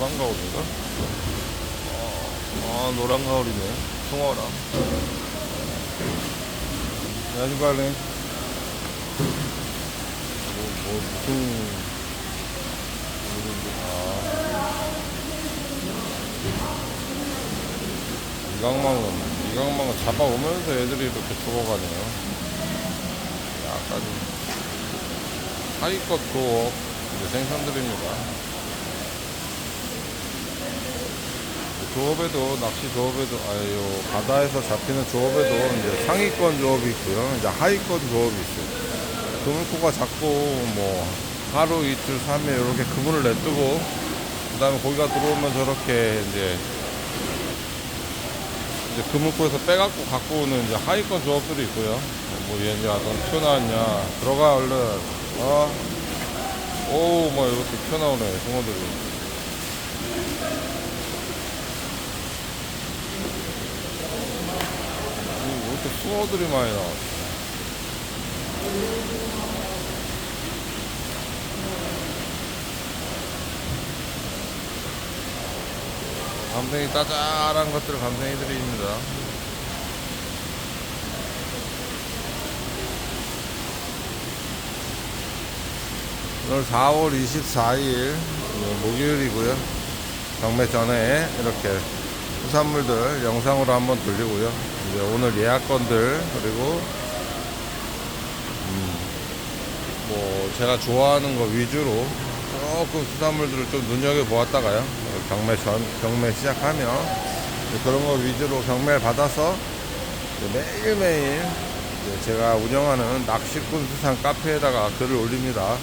노란 가오리인가? 아, 아 노란 가오리네. 송어랑. 야지발레. 뭐, 뭐, 무슨. 아. 이강망은, 이강망은 잡아오면서 애들이 이렇게 죽어가네요. 약간 하이컷 도어 이제 생선들입니다. 조업에도 낚시 조업에도 아유 바다에서 잡히는 조업에도 이제 상위권 조업이 있고요. 이제 하위권 조업이 있어요. 그물고가 작고 뭐 하루 이틀 삼일 이렇게 그물을 내뜨고 그다음에 고기가 들어오면 저렇게 이제 이제 그물고에서 빼갖고 갖고 오는 이제 하위권 조업들이 있고요. 뭐 얘는 야넌 튀어나왔냐 들어가 얼른 어 오우 뭐 이렇게 튀어나오네 숭어들이 숭어들이 많이 나와 감생이 짜잘한 것들 감생이들입니다 오늘 4월 24일 목요일이고요. 경매 전에 이렇게 수산물들 영상으로 한번 돌리고요. 이제 오늘 예약건들 그리고 음, 뭐 제가 좋아하는 거 위주로 조금 수산물들을 좀 눈여겨 보았다가요. 경매 전 경매 시작하면 그런 거 위주로 경매를 받아서 매일매일 제가 운영하는 낚시꾼 수산 카페에다가 글을 올립니다.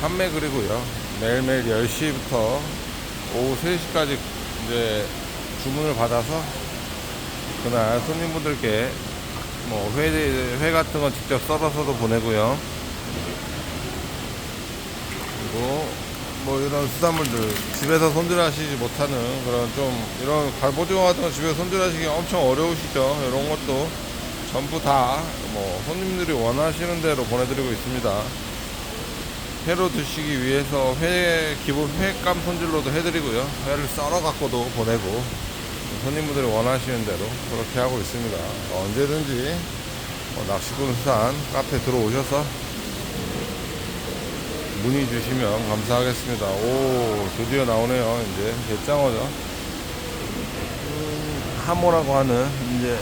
판매 글이고요. 매일매일 10시부터 오후 3시까지 이제 주문을 받아서 그날 손님분들께 뭐 회, 회 같은 건 직접 썰어서도 보내고요. 그리고 뭐 이런 수산물들 집에서 손질하시지 못하는 그런 좀 이런 갈보징어 같은 거 집에서 손질하시기 엄청 어려우시죠. 이런 것도 전부 다 뭐 손님들이 원하시는 대로 보내드리고 있습니다. 회로 드시기 위해서 회 기본 회감 손질로도 해드리고요. 회를 썰어 갖고도 보내고 손님분들이 원하시는 대로 그렇게 하고 있습니다. 언제든지 뭐 낚시꾼 수산 카페 들어오셔서 문의 주시면 감사하겠습니다. 오 드디어 나오네요. 이제 대장어죠. 음, 하모라고 하는 이제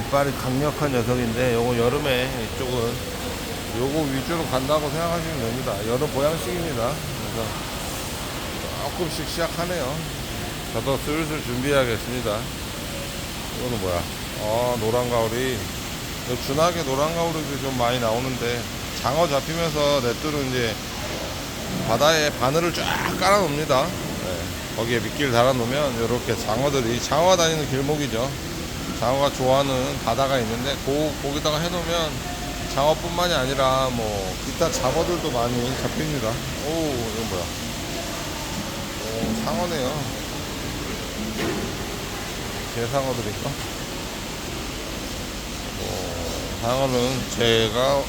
이빨이 강력한 녀석인데 요거 여름에 이쪽은 요거 위주로 간다고 생각하시면 됩니다. 여러 보양식입니다. 그래서 조금씩 시작하네요. 저도 슬슬 준비해야겠습니다. 이거는 뭐야? 아, 노란 가오리. 준하게 노란 가오리도 좀 많이 나오는데, 장어 잡히면서 넷들은 이제 바다에 바늘을 쫙 깔아 놓습니다. 네, 거기에 미끼를 달아 놓으면 이렇게 장어들이, 장어가 다니는 길목이죠. 장어가 좋아하는 바다가 있는데, 고, 거기다가 해 놓으면 장어뿐만이 아니라 뭐 기타 잡어들도 많이 잡힙니다. 오 이건 뭐야? 오 상어네요. 개상어들인가? 어, 상어는 제가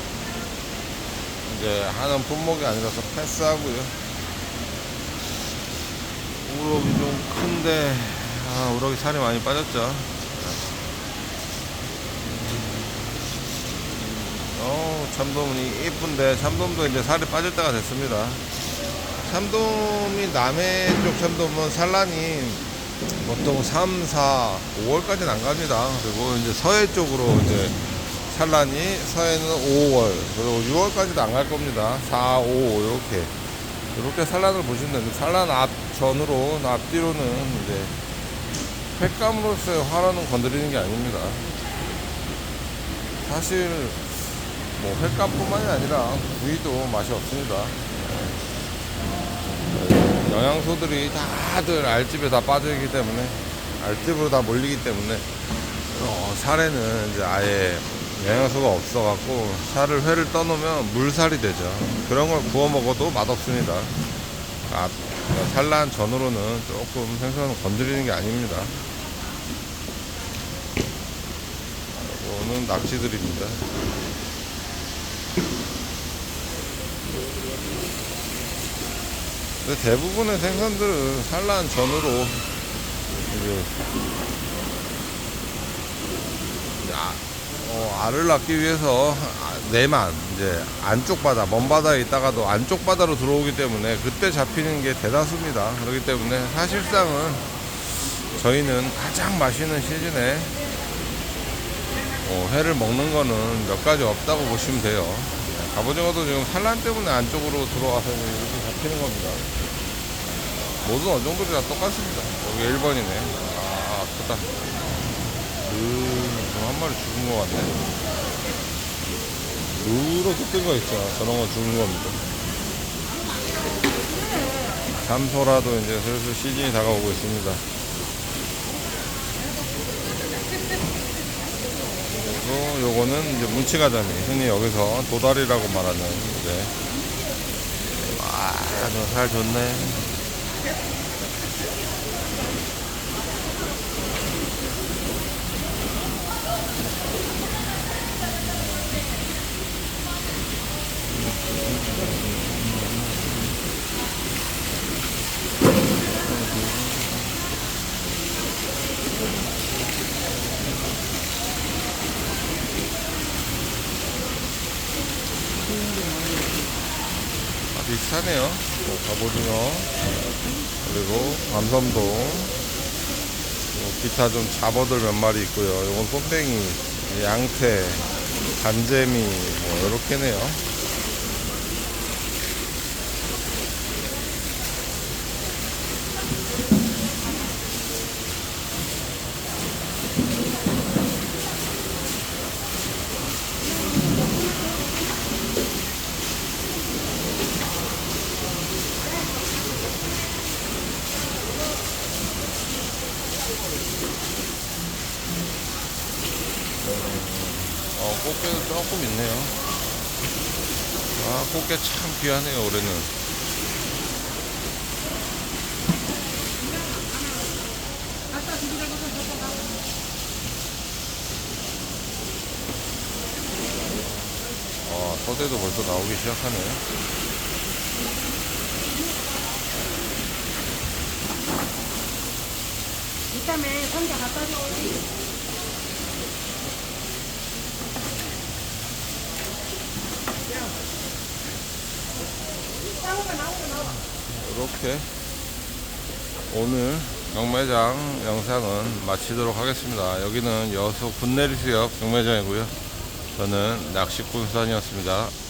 이제 하는 품목이 아니라서 패스하고요. 우럭이 좀 큰데 아 우럭이 살이 많이 빠졌죠. 어, 참돔이 이쁜데 참돔도 이제 살이 빠질 때가 됐습니다. 참돔이 남해 쪽 참돔은 산란이 보통 3, 4, 5월까지는 안 갑니다. 그리고 이제 서해 쪽으로 이제 산란이 서해는 5월 그리고 6월까지도 안 갈 겁니다. 4, 5 이렇게 이렇게 산란을 보시면 됩니다. 산란 앞 전으로 앞뒤로는 이제 횟감으로서의 화로는 건드리는 게 아닙니다. 사실 뭐 횟감뿐만이 아니라 구이도 맛이 없습니다. 네. 영양소들이 다들 알집에 다 빠져있기 때문에 알집으로 다 몰리기 때문에 어, 살에는 이제 아예 영양소가 없어갖고 살을 회를 떠놓으면 물살이 되죠. 그런 걸 구워 먹어도 맛없습니다. 아, 산란 전으로는 조금 생선을 건드리는 게 아닙니다. 이거는 낚시들입니다. 근데 대부분의 생선들은 산란 전으로 아, 어, 알을 낳기 위해서 아, 내만 이제 안쪽 바다, 먼 바다에 있다가도 안쪽 바다로 들어오기 때문에 그때 잡히는 게 대다수입니다. 그렇기 때문에 사실상은 저희는 가장 맛있는 시즌에 어, 회를 먹는 거는 몇 가지 없다고 보시면 돼요. 네, 갑오징어도 지금 산란 때문에 안쪽으로 들어와서 이렇게 잡히는 겁니다. 모든 어종들이 다 똑같습니다. 여기 1번이네. 아, 크다. 그, 한 마리 죽은 것 같네. 누렇게 뜬 거 있죠. 저런 거 죽은 겁니다. 잠소라도 이제 슬슬 시즌이 다가오고 있습니다. 그리고 요거는 이제 문치가자미. 흔히 여기서 도다리라고 말하는, 이제. 아, 저살 좋네. 아, 비슷하네요. 뭐, 갑오징어, 그리고 감섬도, 뭐 기타 좀 잡어들 몇 마리 있고요. 이건 꼼뱅이, 양태, 간재미, 뭐, 이렇게네요. 어, 꽃게도 조금 있네요. 아, 꽃게 참 귀하네요, 올해는. 아, 서대도 벌써 나오기 시작하네. 이참에 상자 갖다 줘. 이렇게 오늘 경매장 영상은 마치도록 하겠습니다. 여기는 여수 군내리수역 경매장이고요. 저는 낚시꾼 수산이었습니다.